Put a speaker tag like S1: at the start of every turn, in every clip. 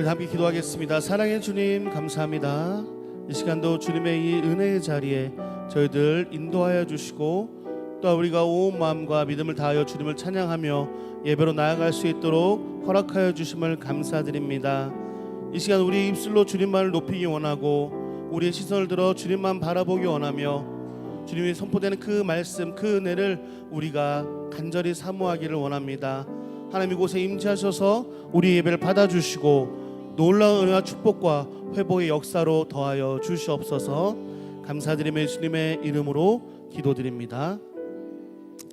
S1: 우리 함께 기도하겠습니다. 사랑의 주님 감사합니다. 이 시간도 주님의 이 은혜의 자리에 저희들 인도하여 주시고 또 우리가 온 마음과 믿음을 다하여 주님을 찬양하며 예배로 나아갈 수 있도록 허락하여 주심을 감사드립니다. 이 시간 우리 입술로 주님만을 높이기 원하고 우리의 시선을 들어 주님만 바라보기 원하며 주님이 선포되는 그 말씀 그 은혜를 우리가 간절히 사모하기를 원합니다. 하나님 이곳에 임재하셔서 우리 예배를 받아주시고 놀라운 은혜와 축복과 회복의 역사로 더하여 주시옵소서 감사드리며 주님의 이름으로 기도드립니다.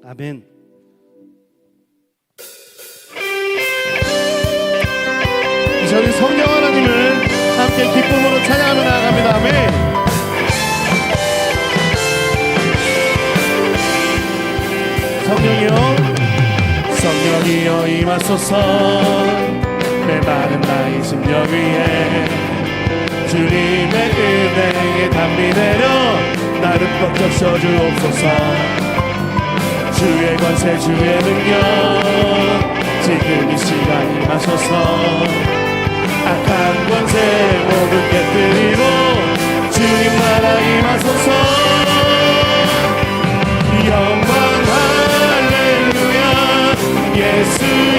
S1: 아멘. 우리 성령 하나님을 함께 기쁨으로 찬양하며 나아갑니다. 아멘. 성령이여 성령이여 임하소서 내 마른 나의 심령 위에 주님의 은혜에 담비 내려 나를 꺾여 주옵소서. 주의 권세 주의 능력 지금 이 시간 임하소서 악한 권세 모두 깨뜨리고 주님 나라 임하소서 영광 할렐루야. 예수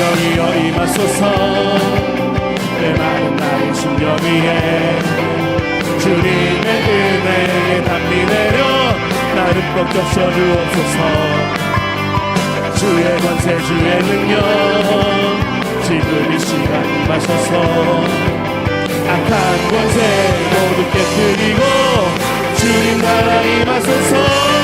S1: 성령이여 임하소서. 내 마음 나의 심령 위에 주님의 은혜에 담비 내려 나를 꺾여 주옵소서. 주의 권세 주의 능력 지금 이 시간 임하셔서 악한 권세 모두 깨뜨리고 주님 나라 임하소서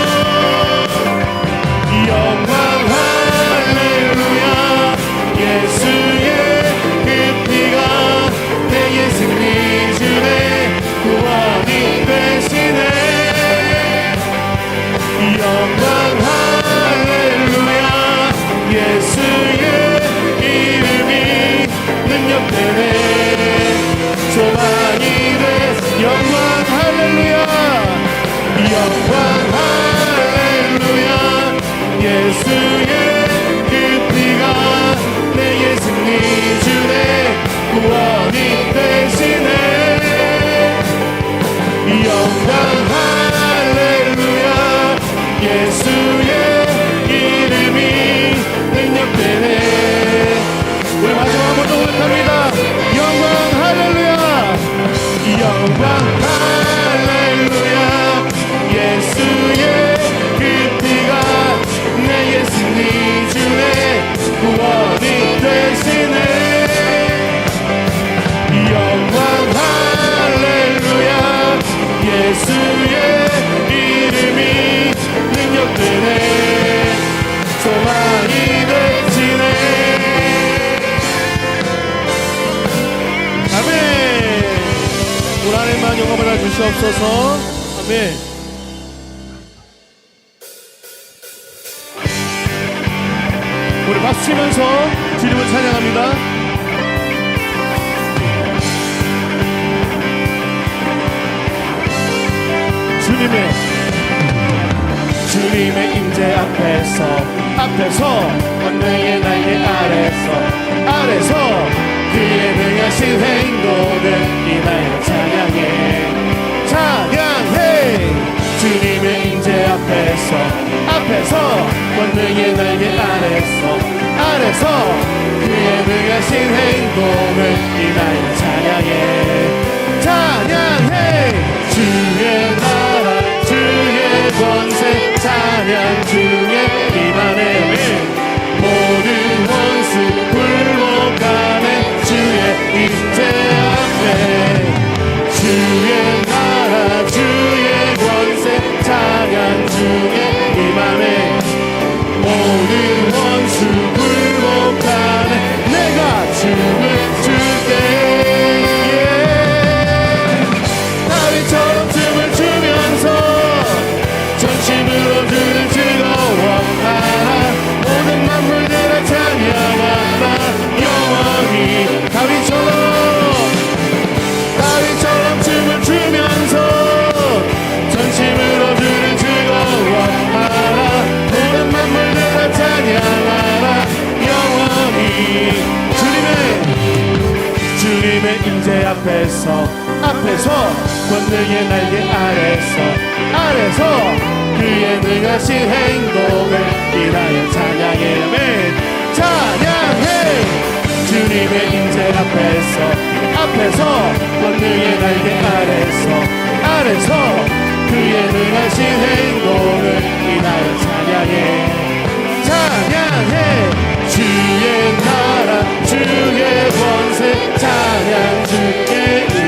S1: 영 주시옵소서. 아멘. 우리 박수 치면서 주님을 찬양합니다. 주님의 주님의 임재 앞에서 앞에서 권능의 날개 아래 능의 날개 아래서 아래서 그의 능하신 행동을 이나여 찬양해. 찬양해! 주의 나라 주의 권세 찬양 중 앞에서 권능의 날개 아래서 아래서 그의 능하신 행동을 기하여 찬양해. 아멘. 찬양해. 주님의 인재 앞에서 앞에서 권능의 날개 아래서 아래서 그의 능하신 행동을 기하여 찬양해. 찬양해. 주의 나라 주의 권세. 찬양 주께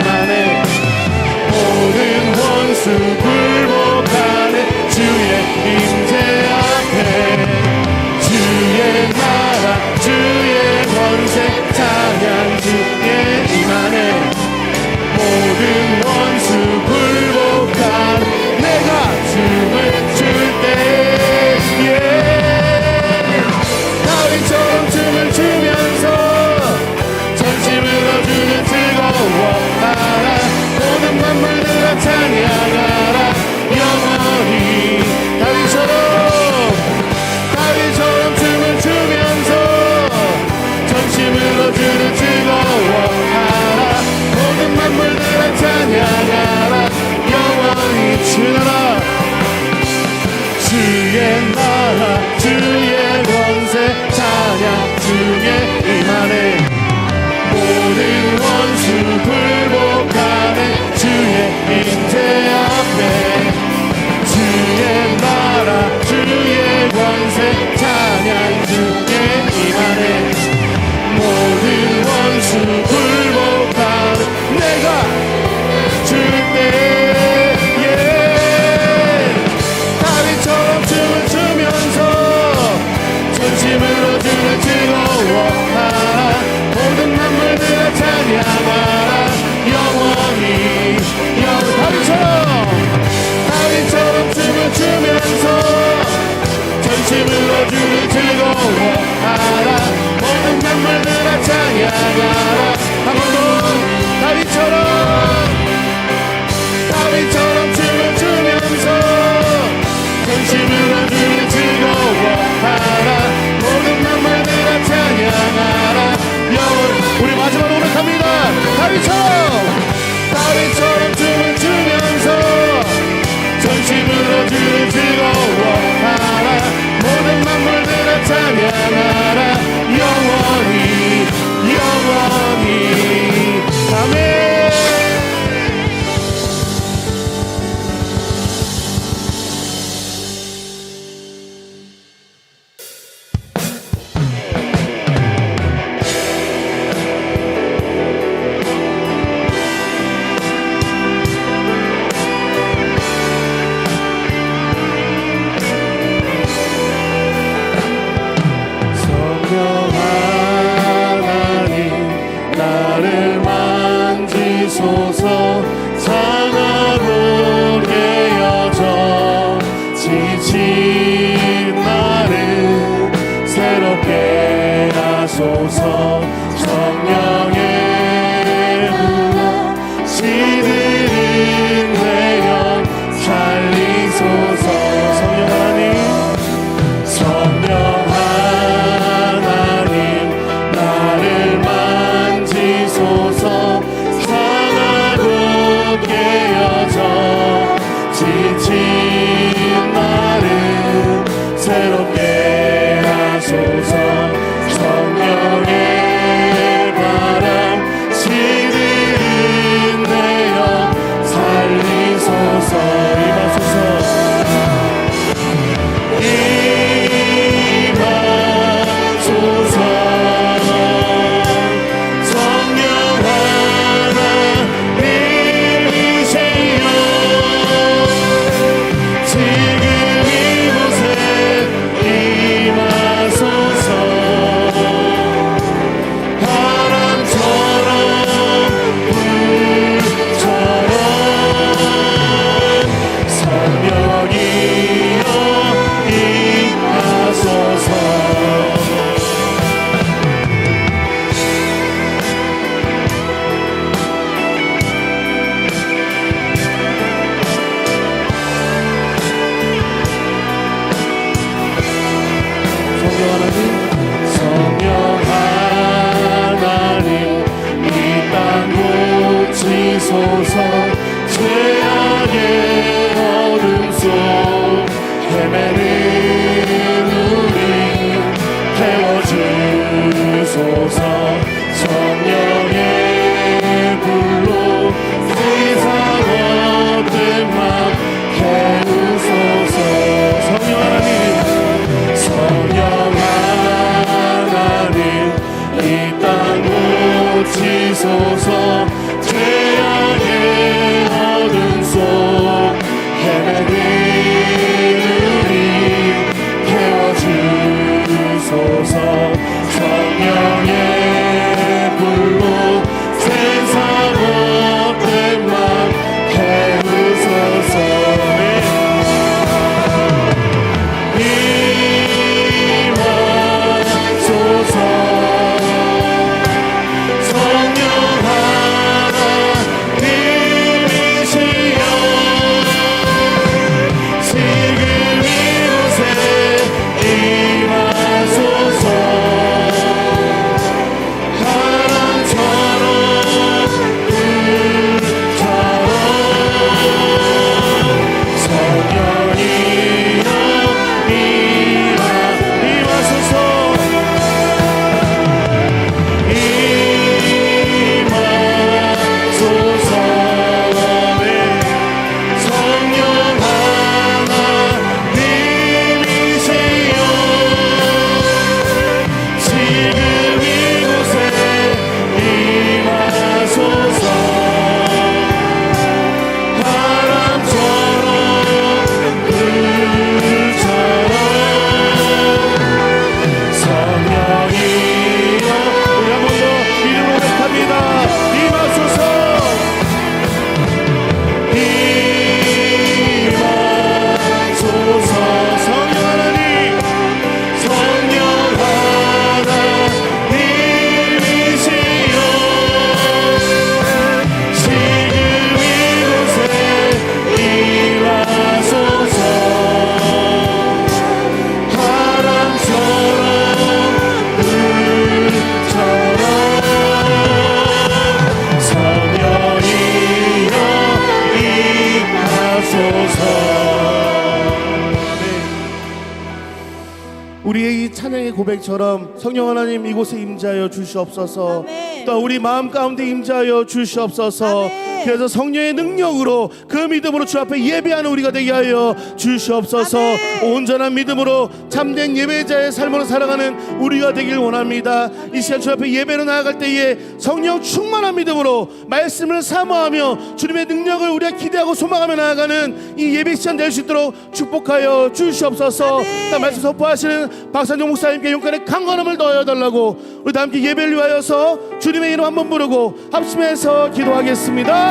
S1: 고백처럼 성령 하나님 이곳에 임재하여 주시옵소서. 아멘. 또 우리 마음 가운데 임재하여 주시옵소서. 아멘. 그래서 성령의 능력으로 그 믿음으로 주 앞에 예배하는 우리가 되게 하여 주시옵소서. 온전한 믿음으로 참된 예배자의 삶으로 살아가는 우리가 되길 원합니다. 이 시간 주 앞에 예배로 나아갈 때에 성령 충만한 믿음으로 말씀을 사모하며 주님의 능력을 우리가 기대하고 소망하며 나아가는 이 예배 시간 될 수 있도록 축복하여 주시옵소서. 말씀 선포하시는 박산종 목사님께 용건의 강건함을 넣어 달라고 우리 다 함께 예배를 위하여서 주님의 이름 한번 부르고 합심해서 기도하겠습니다.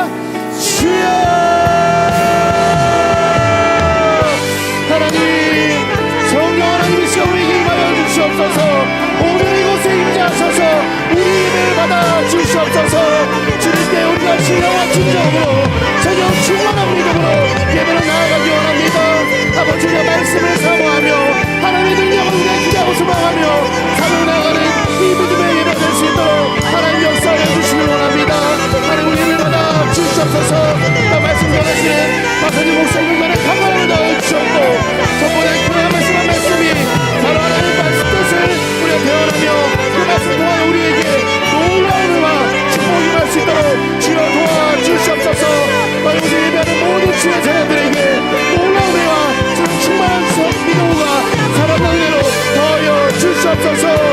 S1: 주여. 하나님 성령 하나님 이 시간 우리에게 임하여 주시옵소서. 오늘 이곳에 임재하셔서. 우리 예배를 받아 주시옵소서. 주님께 우리가 신령한 진정으로 박선희 목사님을 만한 감사를 넣을 주옵고 전번에 그런 말씀한 말씀이 바로 하나님 말씀 뜻을 우리가 배워하며 그 말씀 통하 우리에게 놀라운 은와 축복이 임할 수 있도록 주여 도와주시옵소서. 너희 우리 예배하는 모든 주의 자녀들에게 놀라운 은와 충만한 믿음과 사랑과 은혜로 더하여 주시옵소서.